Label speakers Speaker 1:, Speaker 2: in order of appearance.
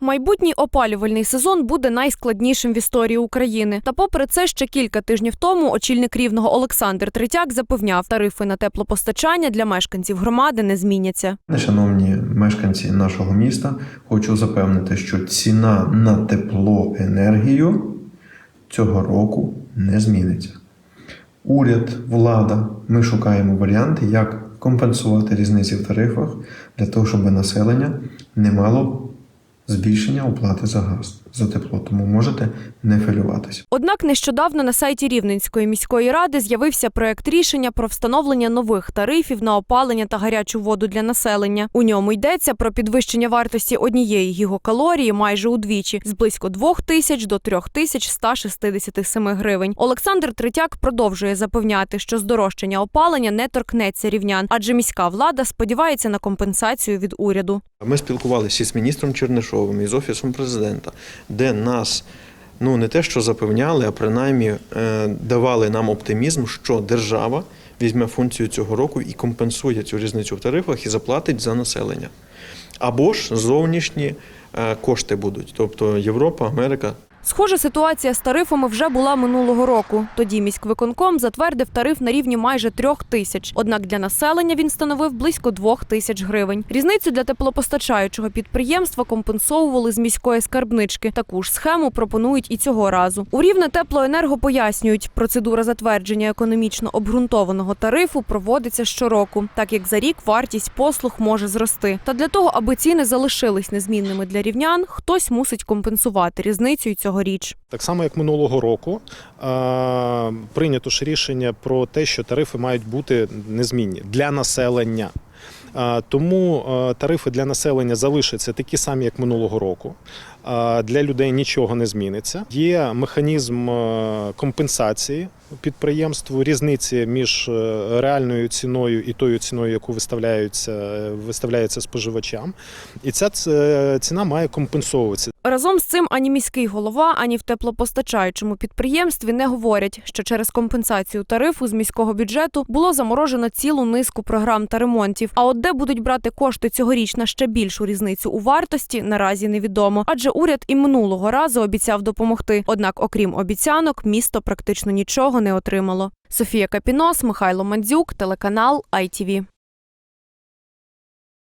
Speaker 1: Майбутній опалювальний сезон буде найскладнішим в історії України. Та попри це, ще кілька тижнів тому очільник рівного Олександр Третяк запевняв, тарифи на теплопостачання для мешканців громади не зміняться.
Speaker 2: Шановні мешканці нашого міста, хочу запевнити, що ціна на теплоенергію цього року не зміниться. Уряд, влада, ми шукаємо варіанти, як компенсувати різниці в тарифах для того, щоб населення не мало збільшення оплати за газ за тепло. Тому можете не хвилюватися.
Speaker 1: Однак нещодавно на сайті Рівненської міської ради з'явився проект рішення про встановлення нових тарифів на опалення та гарячу воду для населення. У ньому йдеться про підвищення вартості однієї гігакалорії майже удвічі з близько 2 тисяч до 3 тисяч 167 гривень. Олександр Третяк продовжує запевняти, що здорожчання опалення не торкнеться рівнян, адже міська влада сподівається на компенсацію від уряду.
Speaker 2: Ми спілкувалися із міністром Чернишовим і з офісом президента, де нас ну не те, що запевняли, а принаймні е, давали нам оптимізм, що держава візьме функцію цього року і компенсує цю різницю в тарифах і заплатить за населення. Або ж зовнішні е, кошти будуть, тобто Європа, Америка.
Speaker 1: Схожа ситуація з тарифами вже була минулого року. Тоді міськвиконком затвердив тариф на рівні майже трьох тисяч. Однак для населення він становив близько двох тисяч гривень. Різницю для теплопостачаючого підприємства компенсовували з міської скарбнички. Таку ж схему пропонують і цього разу. У рівне теплоенерго пояснюють, процедура затвердження економічно обґрунтованого тарифу проводиться щороку, так як за рік вартість послуг може зрости. Та для того, аби ціни залишились незмінними для рівнян, хтось мусить компенсувати різницю й цьогоріч.
Speaker 3: Так само, як минулого року, прийнято ж рішення про те, що тарифи мають бути незмінні для населення. Тому тарифи для населення залишаться такі самі, як минулого року. Для людей нічого не зміниться. Є механізм компенсації підприємству, різниці між е, реальною ціною і тою ціною, яку виставляється, виставляється споживачам. І ця ціна має компенсовуватися.
Speaker 1: Разом з цим ані міський голова, ані в теплопостачаючому підприємстві не говорять, що через компенсацію тарифу з міського бюджету було заморожено цілу низку програм та ремонтів. А от де будуть брати кошти цьогоріч на ще більшу різницю у вартості, наразі невідомо. Адже уряд і минулого разу обіцяв допомогти. Однак, окрім обіцянок, місто практично нічого не отримало. Софія Капінос, Михайло Мандзюк, телеканал ITV.